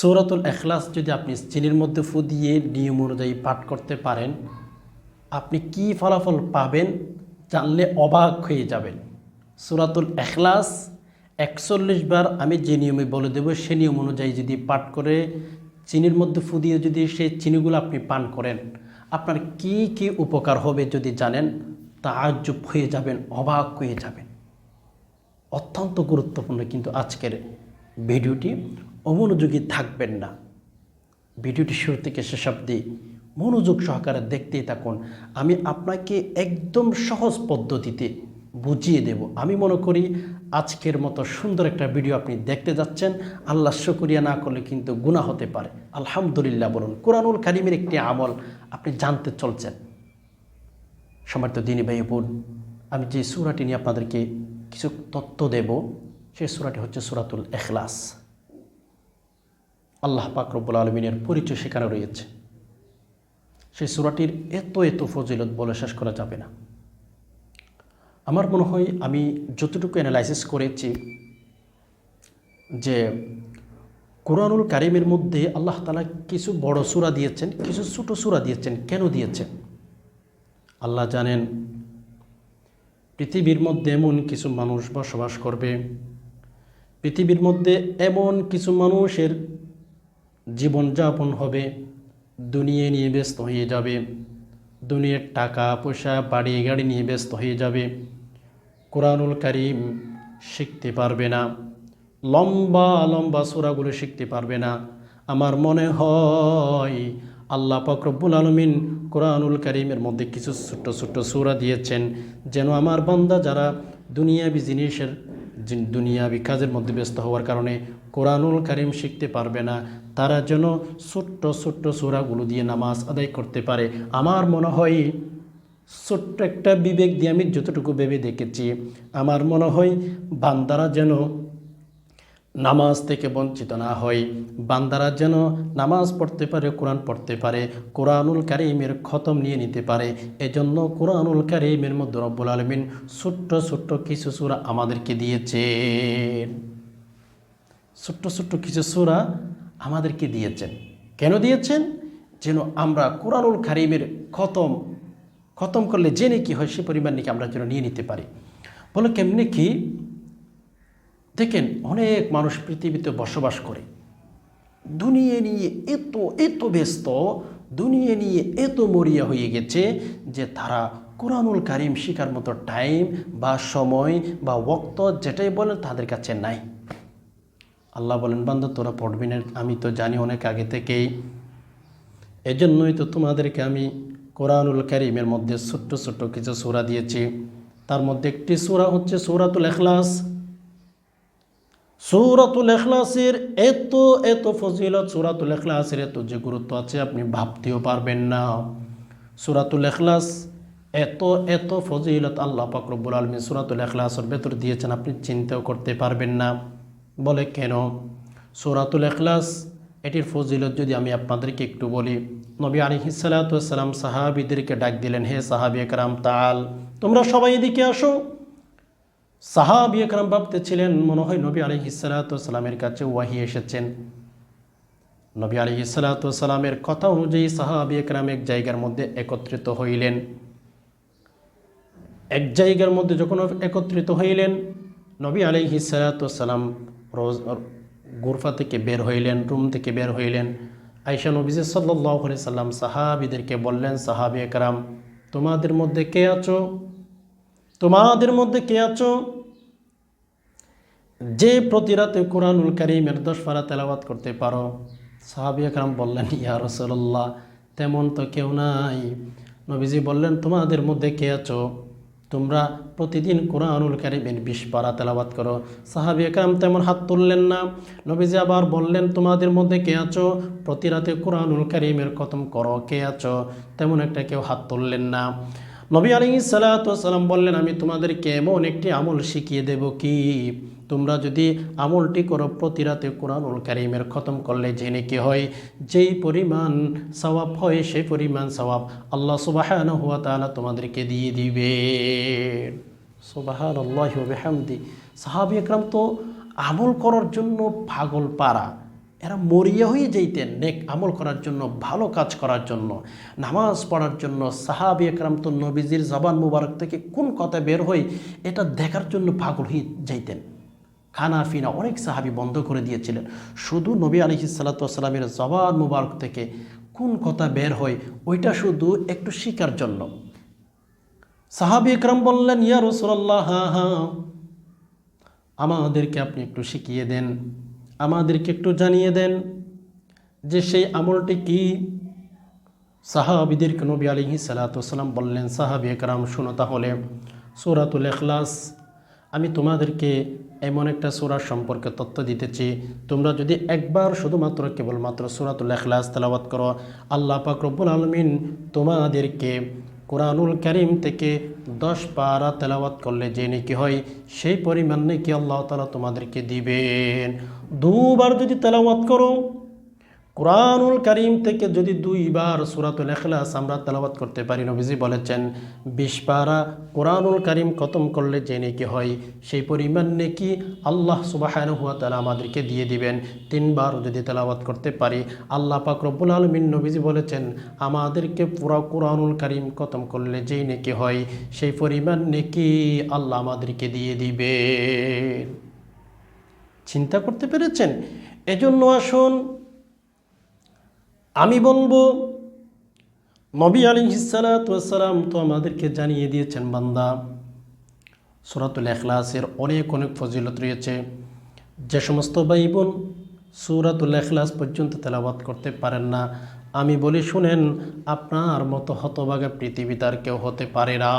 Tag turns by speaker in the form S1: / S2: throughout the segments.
S1: সৌরাতুল এখলাস যদি আপনি চিনির মধ্যে ফু দিয়ে নিয়ম অনুযায়ী পাঠ করতে পারেন, আপনি কি ফলাফল পাবেন জানলে অবাক হয়ে যাবেন। সূরাতুল এখলাস একচল্লিশ বার আমি যে নিয়মে বলে দেব, সে নিয়ম অনুযায়ী যদি পাঠ করে, চিনির মধ্যে ফু দিয়ে যদি সেই চিনিগুলো আপনি পান করেন, আপনার কি কি উপকার হবে যদি জানেন তা তাজ্জুব হয়ে যাবেন, অবাক হয়ে যাবেন। অত্যন্ত গুরুত্বপূর্ণ কিন্তু আজকের ভিডিওটি অমনোযোগী থাকবেন না। ভিডিওটি শুরু থেকে শেষ অবধি মনোযোগ সহকারে দেখতেই থাকুন। আমি আপনাকে একদম সহজ পদ্ধতিতে বুঝিয়ে দেব। আমি মনে করি আজকের মতো সুন্দর একটা ভিডিও আপনি দেখতে যাচ্ছেন। আল্লাহ শুকরিয়া না করলে কিন্তু গুণা হতে পারে। আলহামদুলিল্লাহ বলুন, কোরআনুল কারিমের একটি আমল আপনি জানতে চলছেন। সমর্থ দিনী ভাই বোন আমি যে সুরাটি নিয়ে আপনাদেরকে কিছু তথ্য দেব সেই সুরাটি হচ্ছে সুরাতুল এখলাস আল্লাহ পাক আলমিনের পরিচয় সেখানে রয়েছে। সেই সুরাটির এত এত ফজিলত বলে শেষ করা যাবে না। আমার মনে হয় আমি যতটুকু অ্যানালাইসিস করেছি যে কোরআনুল কারিমের মধ্যে আল্লাহ তালা কিছু বড় সুরা দিয়েছেন, কিছু ছোটো সুরা দিয়েছেন, কেন দিয়েছেন? আল্লাহ জানেন, পৃথিবীর মধ্যে এমন কিছু মানুষ বসবাস করবে পৃথিবীর মধ্যে এমন কিছু মানুষের জীবনযাপন হবে, দুনিয়া নিয়ে ব্যস্ত হয়ে যাবে, দুনিয়ার টাকা, পয়সা, বাড়ি, গাড়ি নিয়ে ব্যস্ত হয়ে যাবে। কোরআনুল কারিম শিখতে পারবে না, লম্বা লম্বা সুরাগুলো শিখতে পারবে না। আমার মনে হয় আল্লাহ পাকরব্বুল আলমিন কোরআনুল কারিমের মধ্যে কিছু ছোট্ট ছোট্ট সুরা দিয়েছেন, যেন আমার বান্দা যারা দুনিয়াবি জিনিসের জিন- দুনিয়াবি কাজের মধ্যে ব্যস্ত হওয়ার কারণে কোরআনুল কারিম শিখতে পারবে না। তারা যেন ছোট্ট ছোট্ট সুরাগুলো দিয়ে নামাজ আদায় করতে পারে। আমার মনে হয় ছোট্ট একটা বিবেক দিয়ে আমি যতটুকু ভেবে দেখেছি, আমার মনে হয় বান্দারা যেন নামাজ থেকে বঞ্চিত না হয় বান্দারা যেন নামাজ পড়তে পারে, কোরআন পড়তে পারে, কোরআনুল কারিমের খতম নিয়ে নিতে পারে, এজন্য কোরআনুল কারিমের মধ্যে রব্বুল আলমিন ছোট্ট ছোট্ট কিছু সুরা আমাদেরকে দিয়েছেন। ছোট্ট ছোট্ট কিছু সুরা আমাদেরকে দিয়েছেন। কেন দিয়েছেন? যেন আমরা কোরআনুল কারিমের খতম খতম করলে জেনে কি হয় সে পরিমাণ নাকি আমরা যেন নিয়ে নিতে পারি। বলে কেমনি কি? দেখেন, অনেক মানুষ পৃথিবীতে বসবাস করে। দুনিয়া নিয়ে এত এত ব্যস্ত, দুনিয়া নিয়ে এত মরিয়া হয়ে গেছে যে তারা কোরআনুল কারিম শিকার মতো টাইম বা সময় বা ওক্ত যেটাই বলেন তাদের কাছে নাই। আল্লাহ বলেন বান্ধব তোরা পড়বি না, আমি তো জানি অনেক আগে থেকেই। এজন্যই তো তোমাদেরকে আমি কোরআনুল কারিমের মধ্যে ছোট্ট ছোট্ট কিছু সূরা দিয়েছি। তার মধ্যে একটি সূরা হচ্ছে সূরাতুল এখলাস সৌরাতুল এখলাসের এত এত ফজিলত, সৌরাতুল এখলাসের এত যে গুরুত্ব আছে, আপনি ভাবতেও পারবেন না। সৌরাতুল এখলাস এত এত ফজিলত আল্লাহ পাকরবুল আলমী সৌরাতুল এখলাসের ভেতর দিয়েছেন, আপনি চিন্তাও করতে পারবেন না। বলে কেন? সৌরাতুল এখলাস এটির ফজিলত যদি আমি আপনাদেরকে একটু বলি, নবী আলী হিসালাতাম সাহাবিদেরকে ডাক দিলেন, হে সাহাবি একরাম তাল তোমরা সবাই এদিকে আসো। সাহাবি একরাম ভাবতেছিলেন, মনে হয় নবী আলী হিসালাতামের কাছে ওয়াহি এসেছেন। নবী আলী হিসালাতামের কথা অনুযায়ী সাহাবি একরাম এক জায়গার মধ্যে একত্রিত হইলেন। এক জায়গার মধ্যে যখন একত্রিত হইলেন, নবী আলী হিসালাতাম রোজ গুরফা থেকে বের হইলেন, রুম থেকে বের হইলেন। আইসা নবীজি সাল্লাহ সাল্লাম সাহাবিদেরকে বললেন, সাহাবি একরাম তোমাদের মধ্যে কে আছো? তোমাদের মধ্যে কে আছো? যে প্রতি রাতে কোরআনুল কারিমের দশ পারা তেলাওয়াত করতে পারো। সাহাবি একরাম বললেন, ইয়া রসল্লাহ তেমন তো কেউ নাই। নবীজি বললেন, তোমাদের মধ্যে কে আছো? তোমরা প্রতিদিন কোরআনুল কারিমের বিশ পারা তেলাওয়াত করো। সাহাবি একরাম তেমন হাত তুললেন না। নবীজি আবার বললেন, তোমাদের মধ্যে কে আছো? প্রতি রাতে কোরআনুল কারিমের খতম করো। কে আছো? তেমন একটা কেউ হাত তুললেন না। নবী আলী সালাতাম বললেন, আমি তোমাদেরকে এমন একটি আমল শিখিয়ে দেব কি? তোমরা যদি আমলটি করো প্রতি রাতে কোরআনুল কারিমের খতম করলে জেনে কি হয়? যেই পরিমাণ সওয়াব হয়, সেই পরিমাণ সওয়াব আল্লাহ সুবাহান হুয়া তালা তোমাদেরকে দিয়ে দিবে। সুবাহান আল্লাহ হামদি সাহাবি একরাম তো আমল করার জন্য পাগল পারা এরা মরিয়া হয়ে যেতেন নেক আমল করার জন্য, ভালো কাজ করার জন্য। নামাজ পড়ার জন্য, সাহাবি একরাম তো নবীজির জবান মুবারক থেকে কোন কথা বের হয় এটা দেখার জন্য পাগল হয়ে যাইতেন। খানা ফিনা অনেক সাহাবি বন্ধ করে দিয়েছিলেন। শুধু নবী আলহি সাল্লাতামের জবান মুবারক থেকে কোন কথা বের হয় ওইটা শুধু একটু শিকার জন্য। সাহাবি একরাম বললেন, ইয়া রসুল্লাহ হা হা, আমাদেরকে আপনি একটু শিখিয়ে দেন। আমাদেরকে একটু জানিয়ে দেন যে সেই আমলটি কি? সাহাবিদেরকে নবী আলিহি সালাতাম বললেন, সাহাবি একরাম, শুনো তাহলে সুরাতুল এখলাস আমি তোমাদেরকে এমন একটা সুরার সম্পর্কে তথ্য দিতেছি। তোমরা যদি একবার শুধুমাত্র কেবলমাত্র সুরাতুল এখলাস তেলাওয়াত করো, আল্লাহ পাক রব্বুল আলমিন তোমাদেরকে কোরআনুল করিম থেকে দশ পারা তেলাওয়াত করলে যে নাকি হয়, সেই পরিমাণ নাকি আল্লাহ তালা তোমাদেরকে দিবেন। দুবার যদি তেলাওয়াত করো কোরআনুল করিম থেকে যদি দুইবার সুরাতুল এখলাস আমরা তেলাওয়াত করতে পারি, নবীজি বলেছেন, বিশ পারা কোরআনুল করিম খতম করলে যে নাকি হয়, সেই পরিমাণ নাকি আল্লাহ সুবাহান হুয়া তালা আমাদেরকে দিয়ে দিবেন। তিনবার যদি তেলাওয়াত করতে পারি, আল্লাহ পাক রব্বুল আলমিন নবীজি বলেছেন, আমাদেরকে পুরা কোরআনুল করিম খতম করলে যেই নাকি হয়, সেই পরিমাণ নাকি আল্লাহ আমাদেরকে দিয়ে দিবে চিন্তা করতে পেরেছেন? এজন্য আসুন আমি বলব, নবী আলী হিসালাতাম তো আমাদেরকে জানিয়ে দিয়েছেন, বান্দা, সুরাতুল এখলাসের অনেক অনেক ফজিলত রয়েছে। যে সমস্ত ভাই বোন সুরাতুল এখলাস পর্যন্ত তেলাবাত করতে পারেন না, আমি বলি শুনেন, আপনার মতো হতভাগা পৃথিবীতে আর কেউ হতে পারে না।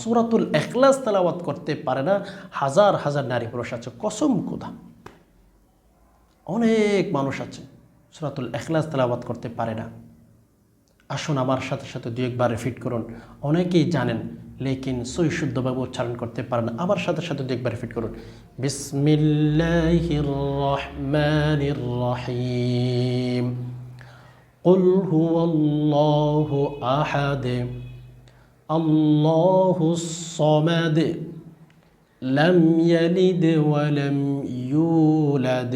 S1: সুরাতুল এখলাস তেলাওয়াত করতে পারে না, হাজার হাজার নারী পুরুষ আছে, কসম কোথা অনেক মানুষ আছে সুরাতুল এখলাস তেলাবাত করতে পারে না আসুন আমার সাথে সাথে দু একবার রিপিট করুন অনেকেই জানেন লেকিন সই শুদ্ধভাবে উচ্চারণ করতে পারেন না আমার সাথে সাথে দু একবার রিপিট করুন বিসমিল্লাহির রহমানির রহিম قل هو الله أحد الله الصمد لم يلد ولم يولد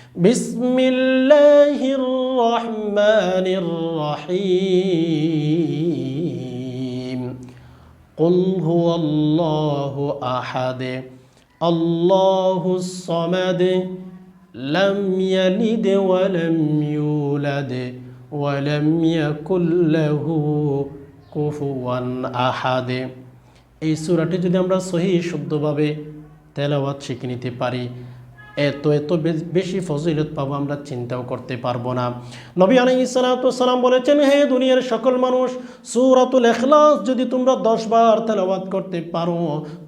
S1: بسم الله الرحمن الرحيم قل هو الله احد الله الصمد لم يلد ولم يولد ولم يكن له كفوا احد এই সূরাটি যদি আমরা সহি শুদ্ধভাবে তেলাওয়াত শিখে নিতে পারি এত এত বেশি ফজিলত পাবো আমরা, চিন্তাও করতে পারব না। নবী আলাইসালাম বলেছেন, হে দুনিয়ার সকল মানুষ, সুরাতুল এখলাস যদি তোমরা দশবার তেলাবাদ করতে পারো,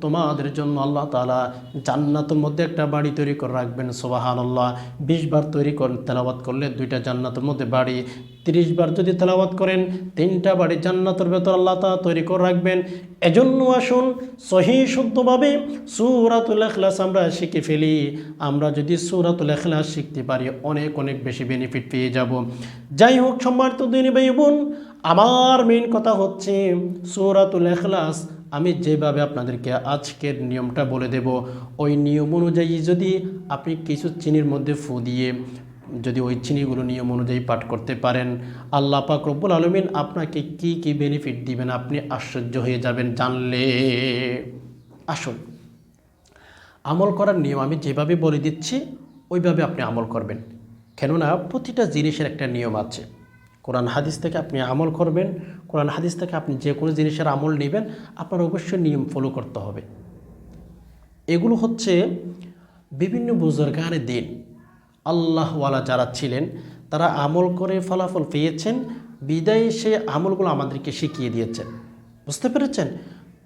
S1: তোমাদের জন্য আল্লাহ তালা জান্নাতের মধ্যে একটা বাড়ি তৈরি করে রাখবেন সোবাহান আল্লাহ বিশবার তৈরি করে তেলাবাদ করলে দুইটা জান্নাতের মধ্যে বাড়ি তিরিশ বার যদি তেলাওয়াত করেন, তিনটা বাড়ি জান্নাতের ভেতর আল্লাহ তালা তৈরি করে রাখবেন। এজন্য আসুন, সহি শুদ্ধভাবে সুরাতুল এখলাস আমরা শিখে ফেলি। আমরা যদি সুরাতুল এখলাস শিখতে পারি, অনেক অনেক বেশি বেনিফিট পেয়ে যাব। যাই হোক, সম্মানিত দিনী ভাই বোন, আমার মেন কথা হচ্ছে সুরাতুল এখলাস আমি যেভাবে আপনাদেরকে আজকের নিয়মটা বলে দেব, ওই নিয়ম অনুযায়ী যদি আপনি কিছু চিনির মধ্যে ফু দিয়ে যদি ওই চিনিগুলো নিয়ম অনুযায়ী পাঠ করতে পারেন, আল্লাহ পাক রব্বুল আলমিন আপনাকে কি কি বেনিফিট দিবেন আপনি আশ্চর্য হয়ে যাবেন জানলে। আসুন, আমল করার নিয়ম আমি যেভাবে বলে দিচ্ছি, ওইভাবে আপনি আমল করবেন। কেননা প্রতিটা জিনিসের একটা নিয়ম আছে। কোরআন হাদিস থেকে আপনি আমল করবেন, কোরআন হাদিস থেকে আপনি যে কোনো জিনিসের আমল নেবেন, আপনার অবশ্যই নিয়ম ফলো করতে হবে। এগুলো হচ্ছে বিভিন্ন বুজুর্গানে দিন। আল্লাহওয়ালা যারা ছিলেন, তারা আমল করে ফলাফল পেয়েছেন, বিদায় সে আমলগুলো আমাদেরকে শিখিয়ে দিয়েছেন। বুঝতে পেরেছেন?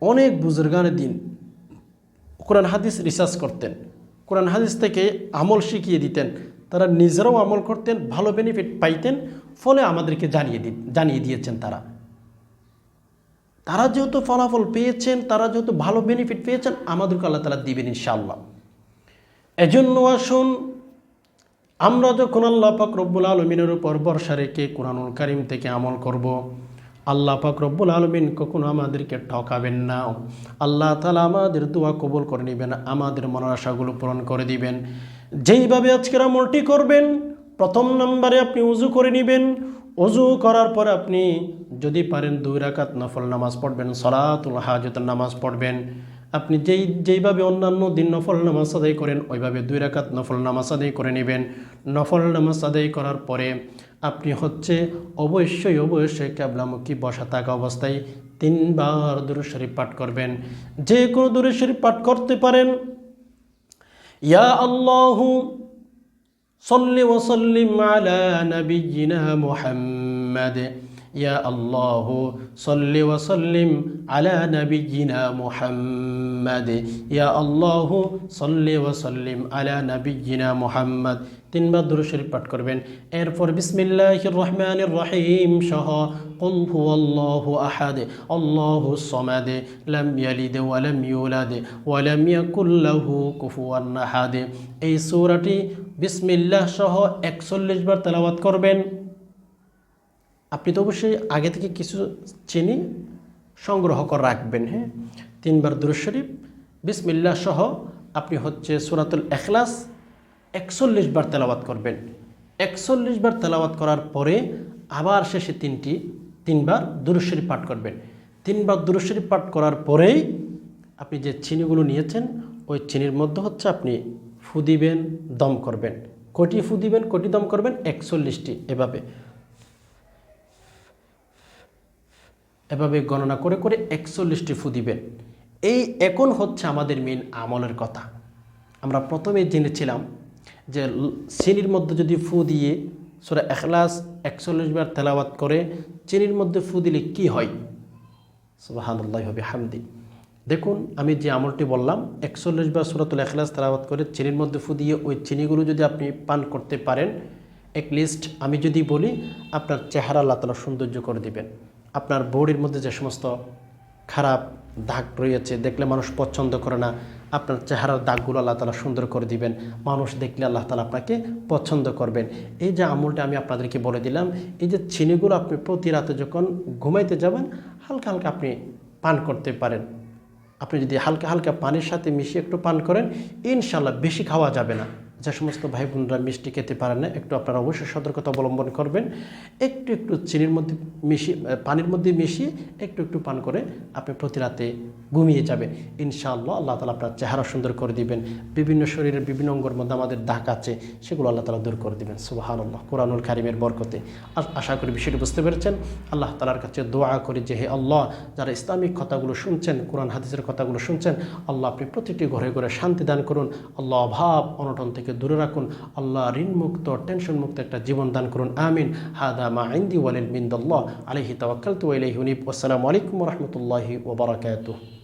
S1: অনেক বুজুর্গানের দিন কোরআন হাদিস রিসার্চ করতেন, কোরআন হাদিস থেকে আমল শিখিয়ে দিতেন, তারা নিজেরাও আমল করতেন, ভালো বেনিফিট পাইতেন, ফলে আমাদেরকে জানিয়ে দি জানিয়ে দিয়েছেন তারা। তারা যেহেতু ফলাফল পেয়েছেন, তারা যেহেতু ভালো বেনিফিট পেয়েছেন, আমাদেরকে আল্লাহ তালা দিবেন ইনশাআল্লাহ। এজন্য আসুন আমরা যখন আল্লাহ পাক রব্বুল আলমিনের উপর বর্ষা রেখে কোরআনুল কারিম থেকে আমল করব। আল্লাহ পাক রব্বুল আলমিন কখনো আমাদেরকে ঠকাবেন না। আল্লাহ তালা আমাদের দোয়া কবুল করে নেবেন, আমাদের মনের আশাগুলো পূরণ করে দিবেন। যেইভাবে আজকের আমলটি করবেন, প্রথম নম্বরে আপনি উজু করে নেবেন। অজু করার পর আপনি যদি পারেন দুই রাকাত নফল নামাজ পড়বেন, সলাতুল হাজতের নামাজ পড়বেন। আপনি যেই, যেইভাবে অন্যান্য দিন নফল নামাজ আদায় করেন, ওইভাবে দুই রাকাত নফল নামাজ আদায় করে নেবেন। নফল নামাজ আদায় করার পরে আপনি হচ্ছে অবশ্যই অবশ্যই ক্যাবলামুখী বসা থাকা অবস্থায় তিনবার দূর শরীফ পাঠ করবেন। যে কোনো দূর শরীফ পাঠ করতে পারেন। ইয়া আল্লাহ সল্লি ওসল্লিম আলা নবীনা মোহাম্মদে। يا الله صل وسلم على نبينا محمد يا الله صل وسلم على نبينا محمد তিনবার দুরু শরীফ পাঠ করবেন এরপর বিসমিল্লাহির রহমানির রহিম সহ قل هو الله أحد الله الصمد لم يلد ولم يولد ولم يكن له كفوا أحد এই সূরাটি বিসমিল্লাহ সহ একচল্লিশ বার তেলাওয়াত করবেন আপনি তো অবশ্যই আগে থেকে কিছু চিনি সংগ্রহ করে রাখবেন হ্যাঁ? তিনবার দুরুদ শরীফ, বিসমিল্লাহ সহ আপনি হচ্ছে সুরাতুল এখলাস একচল্লিশ বার তেলাওয়াত করবেন। একচল্লিশ বার তেলাওয়াত করার পরে আবার শেষে তিনটি, তিনবার দুরুদ শরীফ পাঠ করবেন। তিনবার দুরুদ শরীফ পাঠ করার পরেই আপনি যে চিনিগুলো নিয়েছেন, ওই চিনির মধ্যে হচ্ছে আপনি ফু দিবেন দম করবেন। কোটি ফু দিবেন কোটি দম করবেন? একচল্লিশটি এভাবে। এভাবে গণনা করে করে একচল্লিশটি ফু দিবেন। এই এখন হচ্ছে আমাদের মেন আমলের কথা। আমরা প্রথমে জেনেছিলাম যে চিনির মধ্যে যদি ফু দিয়ে সোরা এখলাস একচল্লিশ বার তেলাওয়াত করে, চিনির মধ্যে ফু দিলে কি হয়? সুবাহানুল্লাহ হবে হামদি দেখুন, আমি যে আমলটি বললাম, একচল্লিশ বার সুরাতুল এখলাস তেলাওয়াত করে চিনির মধ্যে ফু দিয়ে ওই চিনিগুলো যদি আপনি পান করতে পারেন এক লিস্ট আমি যদি বলি, আপনার চেহারা আল্লাহ তালা সৌন্দর্য করে দিবেন। আপনার বডির মধ্যে যে সমস্ত খারাপ দাগ রয়েছে, দেখলে মানুষ পছন্দ করে না, আপনার চেহারার দাগগুলো আল্লাহ তালা সুন্দর করে দিবেন। মানুষ দেখলে আল্লাহ তালা আপনাকে পছন্দ করবেন। এই যে আমলটা আমি আপনাদেরকে বলে দিলাম, এই যে চিনিগুলো আপনি প্রতি রাতে যখন ঘুমাইতে যাবেন, হালকা হালকা আপনি পান করতে পারেন। আপনি যদি হালকা হালকা পানির সাথে মিশিয়ে একটু পান করেন ইনশাল্লাহ বেশি খাওয়া যাবে না। যে সমস্ত ভাই বোনরা মিষ্টি খেতে পারেন না, একটু আপনারা অবশ্যই সতর্কতা অবলম্বন করবেন। একটু একটু চিনির মধ্যে মিশিয়ে, পানির মধ্যে মিশিয়ে একটু একটু পান করে আপনি প্রতি রাতে ঘুমিয়ে যাবেন। ইনশাআল্লাহ আল্লাহ তালা আপনার চেহারা সুন্দর করে দিবেন। বিভিন্ন শরীরের বিভিন্ন অঙ্গের মধ্যে আমাদের দাগ আছে, সেগুলো আল্লাহ তালা দূর করে দিবেন। আল্লাহ কোরআনুল কারিমের বরকতে। আশা করি বিষয়টি বুঝতে পেরেছেন। আল্লাহ তালার কাছে দোয়া করি যে, হে আল্লাহ, যারা ইসলামিক কথাগুলো শুনছেন, কোরআন হাদিসের কথাগুলো শুনছেন, আল্লাহ আপনি প্রতিটি ঘরে ঘরে শান্তি দান করুন। আল্লাহ অভাব, অনটন থেকে দূরে রাখুন। আল্লাহ ঋণমুক্ত টেনশন মুক্ত একটা জীবন দান করুন। আমিন। হাদা মা আইন্দি ওয়ালিল মিন্দ আলহি তাওয়াক্কালতু ইলাইহি উনিব। আসসালামু আলাইকুম রহমতুল্লাহি রাহমাতুল্লাহি ওয়া বারাকাতুহু।